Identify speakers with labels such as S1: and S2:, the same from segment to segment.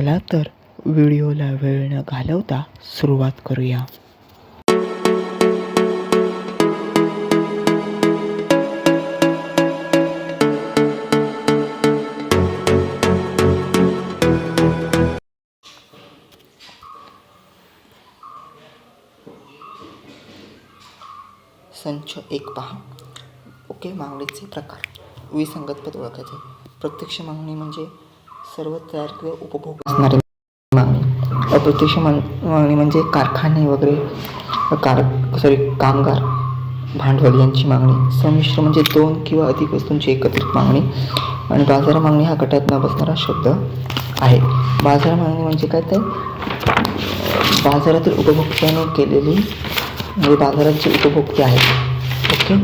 S1: चला तर व्हिडिओला वेळ न घालवता सुरुवात करूया. संच एक पहा. ओके मागणीचे प्रकार. विसंगत पद ओळखायचे. प्रत्यक्ष मागणी म्हणजे सर्व तयार किंवा उपभोग असणारी मागणी. अप्रत्यक्ष मागणी म्हणजे कारखाने वगैरे कार सॉरी कामगार भांडवल यांची मागणी. संमिश्र म्हणजे दोन किंवा अधिक वस्तूंची एकत्रित मागणी. आणि बाजार मागणी हा गटात न बसणारा शब्द आहे. बाजार मागणी म्हणजे काय तर बाजारातील उपभोक्त्याने केलेली म्हणजे बाजारात जे उपभोक्ते आहेत. ओके?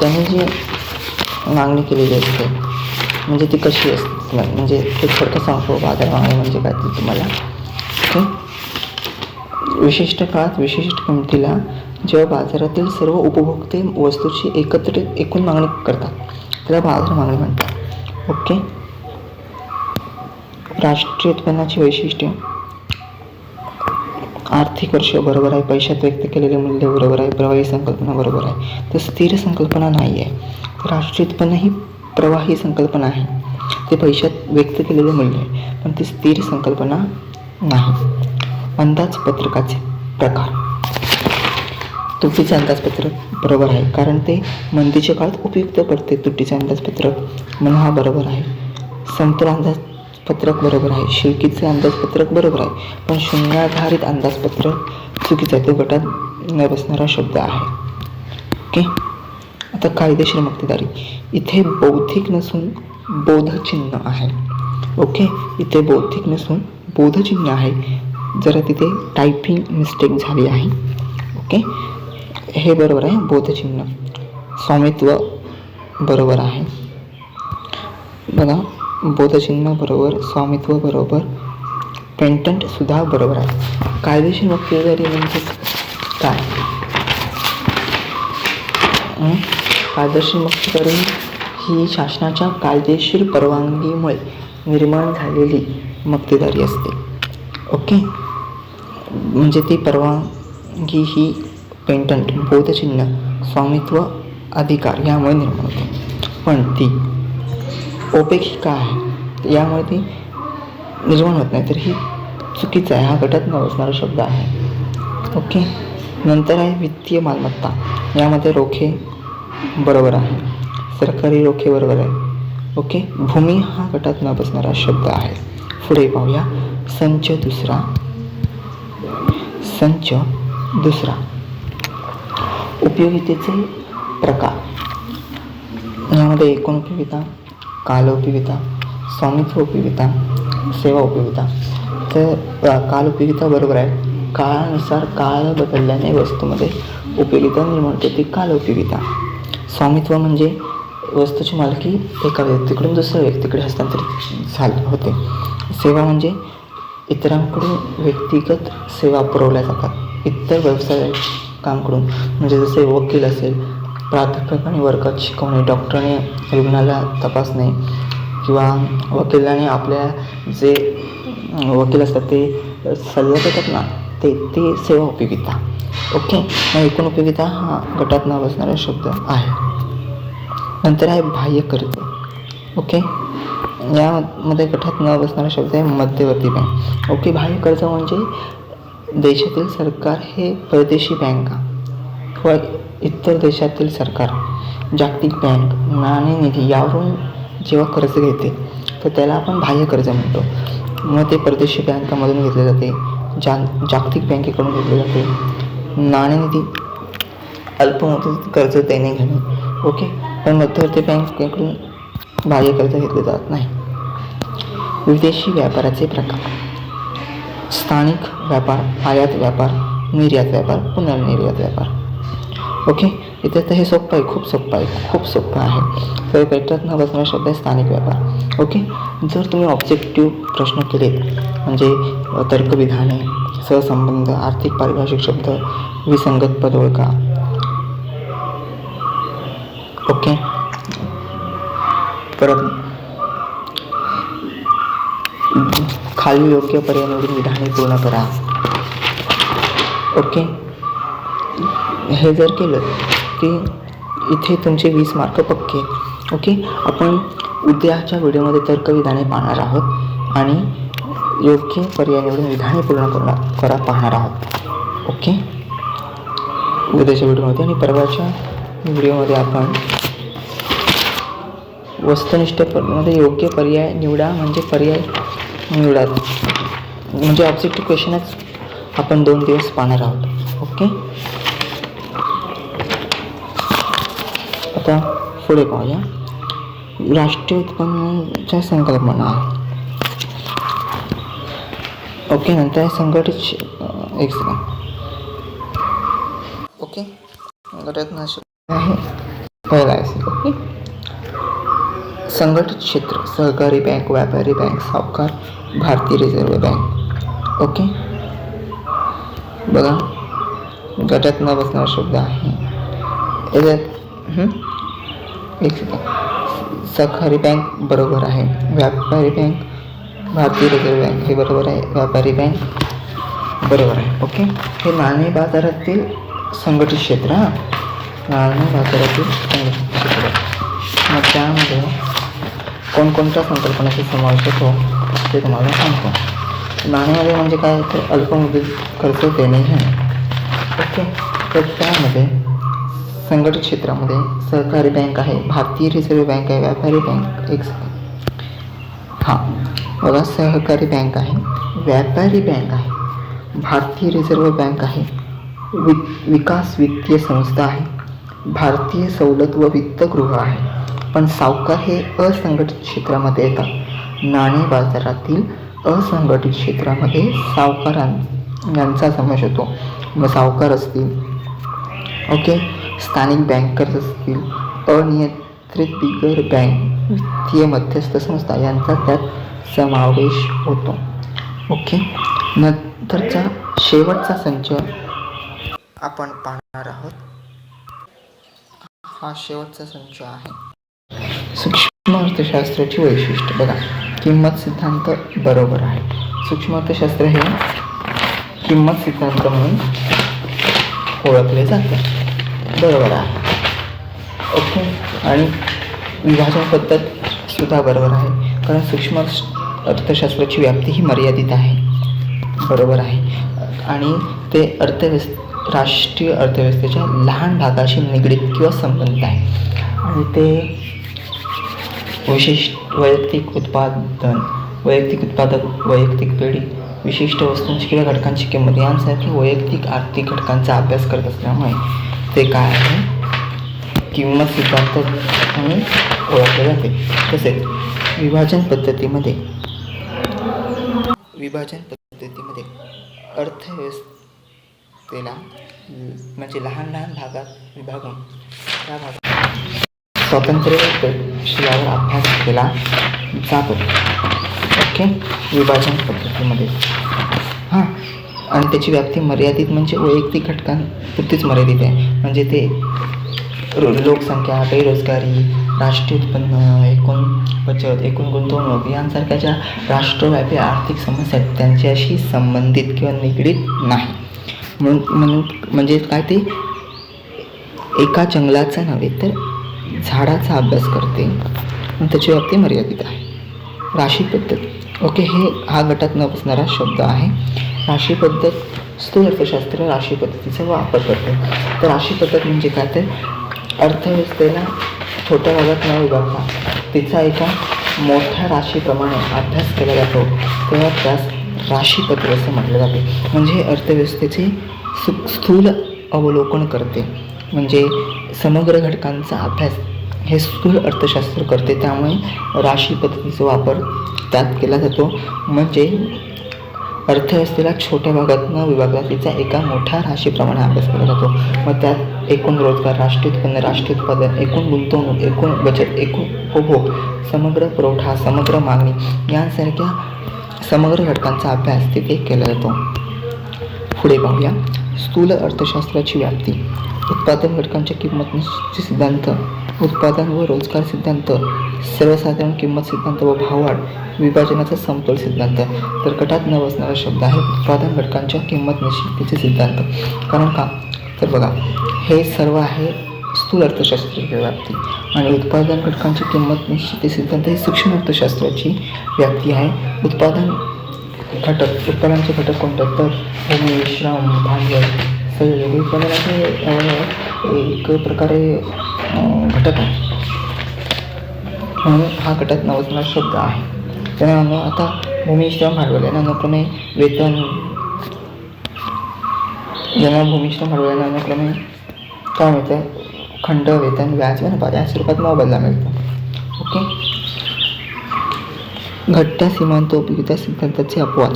S1: त्यांनी जी मागणी केलेली असते म्हणजे ती कशी असते? म्हणजे ते थोडक्यात सांगतो बाजार मागणी म्हणजे काय ते तुम्हाला? ओके? विशिष्ट काळात विशिष्ट किमतीला जेव्हा बाजारातील सर्व उपभोक्ते वस्तूची एकत्रित एकूण मागणी करतात त्याला बाजार मागणी म्हणतात. ओके? राष्ट्रीय उत्पन्नाची वैशिष्ट्ये. आर्थिक वर्ष बरोबर आहे पैशात व्यक्त केलेले मूल्य बरोबर आहे प्रवाही संकल्पना बरोबर आहे. तर स्थिर संकल्पना नाही आहे राष्ट्रीय उत्पन्न ही प्रवाही संकल्पना आहे. ते पैशात व्यक्त केलेले मूल्य आहे पण ती स्थिर संकल्पना नाही. अंदाजपत्रकाचे प्रकार. तुटीचे अंदाजपत्रक बरोबर आहे कारण ते मंदीच्या काळात उपयुक्त पडते. तुटीचे अंदाजपत्रक म्हणून हा बरोबर आहे. समतोल अंदाजपत्रक बरोबर आहे. शिल्कीचे अंदाजपत्रक बरोबर आहे. पण शून्याधारित अंदाजपत्रक चुकीचा आहे. तो गटात न बसणारा शब्द आहे. ओके? आता कायदेशीर मक्तेदारी. इथे बौद्धिक नसून बोधचिन्ह आहे. ओके? इथे बौद्धिक नसून बोधचिन्ह आहे. जरा तिथे टायपिंग मिस्टेक झाली आहे. ओके? हे बरोबर आहे बोधचिन्ह. स्वामित्व बरोबर आहे. बघा बोधचिन्ह बरोबर स्वामित्व बरोबर पेंटंटसुद्धा बरोबर आहे. कायदेशीर मक्तेदारी म्हणजे काय? हं? करून ही शासनाच्या कायदेशीर परवानगीमुळे निर्माण झालेली मक्तेदारी असते. ओके? म्हणजे ती परवानगी ही पेंटंट बोधचिन्ह स्वामित्व अधिकार यामुळे निर्माण होते. पण ती औपेक्षिका आहे. यामुळे ती निर्माण होत नाही. तर ही चुकीचं आहे. हा गटात न बसणारा शब्द आहे. ओके? नंतर आहे वित्तीय मालमत्ता. यामध्ये रोखे बरोबर आहे. सरकारी रोखे बरोबर आहे. ओके भूमी हा गटात न बसणारा शब्द आहे. पुढे पाहूया. संच दुसरा. संच दुसरा. उपयोगितेचे प्रकार. यामध्ये एकूण उपयोगिता काल उपयोगिता स्वामित्व उपयोगिता सेवा उपयोगिता. तर काल उपयोगिता बरोबर आहे. काळानुसार काळ बदलल्याने वस्तूमध्ये उपयोगिता निर्माण होते. ती काल उपयोगिता. स्वामित्व म्हणजे वस्तूची मालकी एका व्यक्तीकडून दुसऱ्या व्यक्तीकडे हस्तांतरित झाले होते. सेवा म्हणजे इतरांकडून व्यक्तिगत सेवा पुरवल्या जातात. इतर व्यवसायिकांकडून म्हणजे जसे वकील असेल प्राध्यापक आणि वर्गात शिकवणे डॉक्टरने रुग्णाला तपासणे किंवा वकिलाने आपल्या जे वकील असतात ते सल्ला देतात ना ते ते सेवा उपयोगिता ओके. मग एकूण उपयोगिता हा गटात न बसणारा शब्द आहे. नंतर आहे बाह्य कर्ज. ओके? यामध्ये गटात न बसणारा शब्द आहे मध्यवर्ती बँक. ओके बाह्य कर्ज म्हणजे देशातील सरकार हे परदेशी बँका किंवा इतर देशातील सरकार? जागतिक बँक नाणेनिधी यावरून जेव्हा कर्ज घेते तर त्याला आपण बाह्य कर्ज म्हणतो. मग ते परदेशी बँकामधून घेतले जाते. जा जागतिक बँकेकडून घेतले जाते. नाणेनिधी अल्पमुदत कर्ज देणे घेणे. ओके. पण मध्यवर्ती बँकेकडून बाह्य कर्ज घेतले जात नाही. विदेशी व्यापाराचे प्रकार. स्थानिक व्यापार आयात व्यापार निर्यात व्यापार पुनर्निर्यात व्यापार. ओके. इथे तर हे सोपं आहे खूप सोपं आहे खूप सोपं आहे. तर पेटत न बसणारा शब्द आहे स्थानिक व्यापार. ओके. जर तुम्ही ऑब्जेक्टिव्ह प्रश्न केलेत म्हणजे तर्कविधाने सहसंबंध आर्थिक पारिभाषिक शब्द विसंगत पद ओळखा. ओके? परत. खाली योग्य पर्याय निवडून विधाने पूर्ण करा. ओके? हे जर केलं की इथे तुमचे वीस मार्क पक्के ओके? आपण उद्याच्या व्हिडिओमध्ये तर्कविधाने पाहणार आहोत आणि योग्य पर्याय निवडून विधाने पूर्ण करणार करा पाहणार आहोत. ओके? उद्याच्या व्हिडिओमध्ये आणि परवाच्या व्हिडिओमध्ये आपण वस्तुनिष्ठमध्ये योग्य पर्याय निवडा म्हणजे पर्याय निवडा म्हणजे ऑब्जेक्टिव्ह क्वेश्चनच आपण दोन दिवस पाहणार आहोत. ओके? आता पुढे पाहूया. राष्ट्रीय उत्पन्नाच्या संकल्पना. ओके नंतर संघटित एक सेकंड ओके पहिला ओके संघटित क्षेत्र सहकारी बँक व्यापारी बँक सावकार भारतीय रिझर्व्ह बँक ओके बघा गटात न बसणारा शब्द आहे याच्यात एक सहकारी बँक बरोबर आहे व्यापारी बँक भारतीय रिझर्व्ह बँक हे बरोबर आहे. व्यापारी बँक बरोबर आहे. ओके? हे नाणे बाजारातील संघटित क्षेत्र हां. नाणे बाजारातील संघटित क्षेत्र. मग त्यामध्ये कोणकोणत्या संकल्पनाचा समावेश होतो ते तुम्हाला सांगतो. नाण्यामध्ये म्हणजे काय तर अल्पमुदत खर्च देणे हे. ओके? तर त्यामध्ये संघटित क्षेत्रामध्ये सहकारी बँक आहे भारतीय रिझर्व्ह बँक आहे व्यापारी बँक एक हां. बघा सहकारी बँक आहे व्यापारी बँक आहे भारतीय रिझर्व्ह बँक आहे वि विकास वित्तीय संस्था आहे भारतीय सवलत व वित्तगृह आहे. पण सावकार हे असंघटित क्षेत्रामध्ये येतात. नाणे बाजारातील असंघटित क्षेत्रामध्ये सावकारां यांचा समावेश होतो. मग सावकार असतील ओके स्थानिक बँकर्स असतील अनियत अनियंत्रित बिगर बँक वित्तीय मध्यस्थ संस्था यांचा त्यात समावेश होतो. ओके? नंतरचा शेवटचा संच आपण पाहणार आहोत. हा शेवटचा संच आहे. सूक्ष्म अर्थशास्त्राची वैशिष्ट्य. बघा किंमत सिद्धांत बरोबर आहे. सूक्ष्म अर्थशास्त्र हे किंमत सिद्धांत म्हणून ओळखले जाते. बरोबर आहे. ओके? आणि विभाजन पद्धत सुद्धा बरोबर आहे. कारण सूक्ष्म अर्थशास्त्राची व्याप्ती ही मर्यादित आहे. बरोबर आहे. आणि ते अर्थव्यवस्थ राष्ट्रीय अर्थव्यवस्थेच्या लहान भागाशी निगडीत किंवा संबंधित आहे. आणि ते विशिष्ट वैयक्तिक उत्पादन वैयक्तिक उत्पादक वैयक्तिक पेढी विशिष्ट वस्तूंची किंवा घटकांची किंमत यांसारख्या वैयक्तिक आर्थिक घटकांचा अभ्यास करत असल्यामुळे ते काय आहे? किंमत सिद्धांत म्हणून ओळखले जाते. तसेच विभाजन पद्धतीमध्ये विभाजन पद्धतीमध्ये अर्थव्यवस्थेला म्हणजे लहान लहान भागात विभागून त्या भागात स्वातंत्र्य विषयावर अभ्यास केला जातो. ओके? विभाजन पद्धतीमध्ये. हां. आणि त्याची व्याप्ती मर्यादित म्हणजे वैयक्तिक घटकांपुरतीच मर्यादित आहे. म्हणजे ते लोकसंख्या बेरोजगारी राष्ट्रीय उत्पन्न एकूण बचत एकूण गुंतवणूक यांसारख्या ज्या राष्ट्रव्यापी आर्थिक समस्या आहेत त्यांच्याशी संबंधित किंवा निगडीत नाही. म्हणून म्हणून म्हणजे काय ते? एका जंगलाचा नव्हे तर झाडाचा अभ्यास करते. त्याची व्याप्ती मर्यादित आहे. राशी पद्धत. ओके हे हा गटात न बसणारा शब्द आहे. राशी पद्धत स्थूल अर्थशास्त्र राशी पद्धतीचा वापर करते. तर राशी पद्धत म्हणजे काय तर? अर्थव्यवस्थेला छोट्या भागात न उभारता तिचा एका मोठ्या राशीप्रमाणे अभ्यास केला जातो. तेव्हा त्यास राशीपत्र असं म्हटलं जाते. म्हणजे अर्थव्यवस्थेचे सु स्थूल अवलोकन करते. म्हणजे समग्र घटकांचा अभ्यास हे स्थूल अर्थशास्त्र करते. त्यामुळे राशी पद्धतीचा वापर त्यात केला जातो. म्हणजे अर्थव्यवस्थेला छोट्या भागात न विभागला तिचा एका मोठ्या राशीप्रमाणे अभ्यास केला जातो. मग त्यात एकूण रोजगार राष्ट्रीय उत्पन्न राष्ट्रीय उत्पादन एकूण गुंतवणूक एकूण बचत एकूण उपभोग समग्र पुरवठा समग्र मागणी यांसारख्या समग्र घटकांचा अभ्यास तिथे केला जातो. पुढे पाहूया. स्थूल अर्थशास्त्राची व्याप्ती. उत्पादन घटकांच्या किंमतीचे सिद्धांत. उत्पादन व रोजगार सिद्धांत सर्वसाधारण किंमत सिद्धांत व भाववाढ विभाजनाचा समतोल सिद्धांत. तर गटात न बसणारा शब्द आहे उत्पादन घटकांच्या किंमत निश्चितीचे सिद्धांत. कारण का? तर बघा हे सर्व आहे स्थूल अर्थशास्त्राची व्याप्ती आणि उत्पादन घटकांची किंमत निश्चिती सिद्धांत ही सूक्ष्म अर्थशास्त्राची व्याप्ती आहे. उत्पादन घटक उत्पादनाचे घटक कोणते? तर भूमी श्रम भांडवल सगळे हे एक प्रकारे घटक आहे. म्हणून हा घटक नवसणारा शब्द आहे. त्यामुळे आता भूमिश्रम भांडवल्याने अनुक्रमे वेतन ज्यांना भूमिश्रम भांडवल्याने अनुक्रमे काय मिळतं खंड वेतन व्याज व नफा या स्वरूपात मोबदला मिळतो. ओके? घट्ट सीमांत उपयोगिता सिद्धांताचे अपवाद.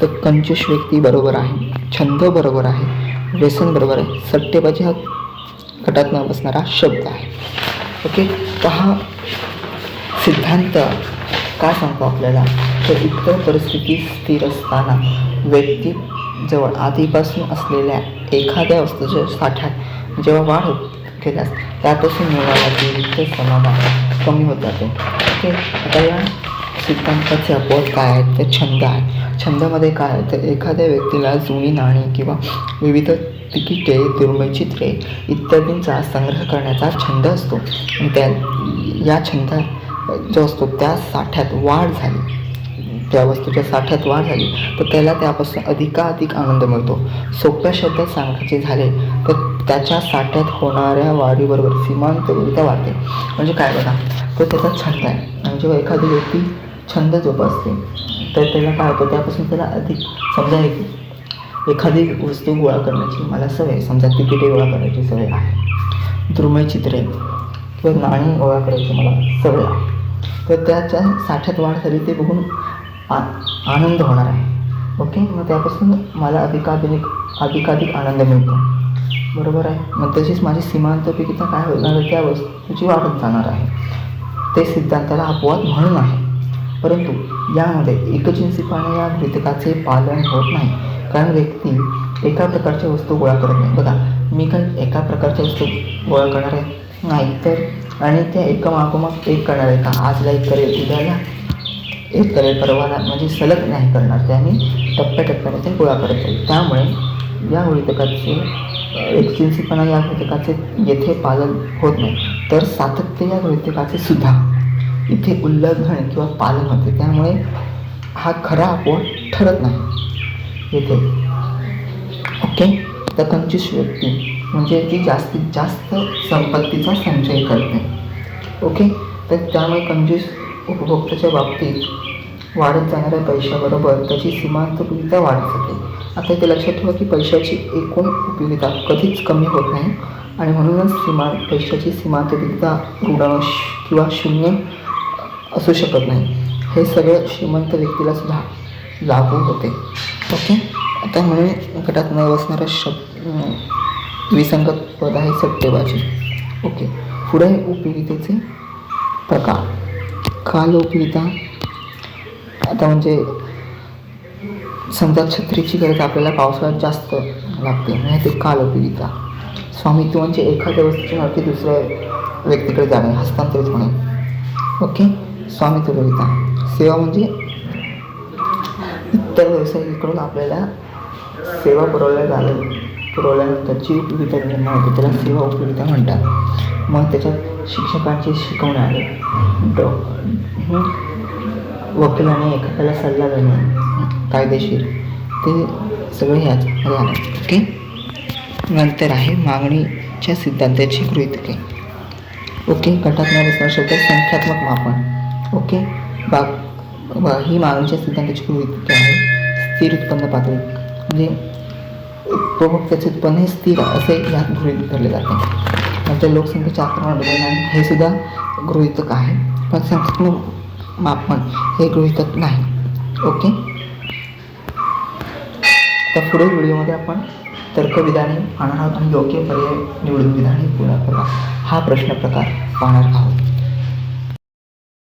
S1: तर कंजूष व्यक्ती बरोबर आहे. छंद बरोबर आहे. व्यसन बरोबर आहे. सट्टेबाजी हा गटात न बसणारा शब्द आहे. ओके तर हा सिद्धांत काय सांगतो आपल्याला? तर इतर परिस्थिती स्थिर असताना व्यक्ती जवळ आधीपासून असलेल्या एखाद्या वस्तूच्या साठ्यात जेव्हा वाढ होत केल्यास त्यापासून मिळाला वित्त समाधान कमी होत जाते. ओके आता या सिद्धांताचे अपवाद काय आहेत? ते छंद आहे छंदामध्ये काय तर एखाद्या व्यक्तीला जुनी नाणी किंवा विविध तिकिटे दुर्मिळ चित्रे इत्यादींचा संग्रह करण्याचा छंद असतो. आणि त्या या छंद जो असतो त्या साठ्यात वाढ झाली. त्या वस्तूच्या साठ्यात वाढ झाली. तर त्याला त्यापासून अधिकाधिक आनंद मिळतो. सोप्या शब्दात सांगायचे झाले तर त्याच्या साठ्यात होणाऱ्या वाढीबरोबर सीमांत विविधता वाढते. म्हणजे काय बघा? तो त्याचा छंद आहे. आणि जेव्हा एखादी व्यक्ती छंद जोपासते. तर त्याला काय होतं त्यापासून त्याला अधिक समजा एक एखादी वस्तू गोळा करण्याची मला सवय आहे. समजा तिकिटे गोळा करण्याची सवय आहे. दुर्मय चित्रे किंवा नाणी गोळा करायची मला सवय आहे. तर त्याच्या साठ्यात वाढ झाली ते बघून आ आनंद होणार आहे. ओके? मग त्यापासून मला अधिकाधिक अधिकाधिक आनंद मिळतो. बरोबर आहे? मग तशीच माझी सीमांतपिकता काय होणार आहे? त्या वस्तूची वाढत जाणार आहे. ते सिद्धांताला अपवाद म्हणून आहे. परंतु यामध्ये एकजिन्सीपणे या गृहितकाचे पालन होत नाही. कारण व्यक्ती एका प्रकारच्या वस्तू गोळा करत नाही. बघा मी काय एका प्रकारच्या वस्तू गोळा करणार आहे? नाही तर? आणि त्या एकामागोमाग एक करणार आहे का? आजला एक करेल उद्याला एक करेल परवाला म्हणजे सलग नाही करणार. ते आम्ही टप्प्याटप्प्याने ते गोळा करत जाईल त्यामुळे या मृतकाचे एकजिन्सीपणा या मृतकाचे येथे पालन होत नाही. तर सातत्य या मृतकाचे सुद्धा इथे उल्लंघन किंवा पालन होते. त्यामुळे हा खरा अपवाद ठरत नाही. येथे ओके? तर कंजूस व्यक्ती म्हणजे जी जास्तीत जास्त संपत्तीचा संचय करते. ओके? तर त्यामुळे कंजूस उपभोक्त्याच्या बाबतीत वाढत जाणाऱ्या पैशाबरोबर त्याची सीमांत उपयोगिता वाढत जाते आता इथे लक्षात ठेवा की पैशाची एकूण उपयोगिता कधीच कमी होत नाही. आणि म्हणूनच सीमा पैशाची सीमांत उपयोगिता ऋण किंवा शून्य असू शकत नाही. हे सगळं श्रीमंत व्यक्तीला सुद्धा लागू होते. ओके? आता म्हणून गटात न बसणारा शब्द विसंगत पद आहे सट्टेबाजी ओके. पुढे उपयोगितेचे प्रकार. काल उपयोगिता आता म्हणजे समजा छत्रीची गरज आपल्याला पावसाळ्यात जास्त लागते. म्हणजे ते काल उपयोगिता स्वामित्व म्हणजे एखाद्या वस्तूच्या नक्की दुसऱ्या व्यक्तीकडे जाणे हस्तांतरित होणे. ओके? स्वामी तुलविता सेवा म्हणजे इतर व्यावसायिकाकडून आपल्याला सेवा पुरवल्या झाल्या पुरवल्यानंतरची उपयोगिता निर्माण होते त्याला सेवा उपयोगिता म्हणतात. मग त्याच्यात शिक्षकांचे शिकवणारे डॉ. वकिलाने एखाद्याला सल्ला देणे कायदेशीर ते सगळे ह्याच आले ओके? नंतर आहे मागणीच्या सिद्धांताची गृहितके. ओके? गटात न शब्द संख्यात्मक मापन. ओके. बा ही मागणीच्या सिद्धांताची गृहितके आहे. स्थिर उत्पन्न पातळी. म्हणजे उपभोक्त्याचे उत्पन्न हे स्थिर असे यात गृहित धरले जाते. नंतर लोकसंख्येच्या आक्रमण बदल हे सुद्धा गृहितक आहे. पण संख्यात्मक मापन हे गृहितक नाही. ओके? तर पुढील व्हिडिओमध्ये आपण तर्कविधाने पाहणार आहोत आणि योग्य पर्याय निवडून विधाने पूर्ण करा हा प्रश्न प्रकार पाहणार आहोत.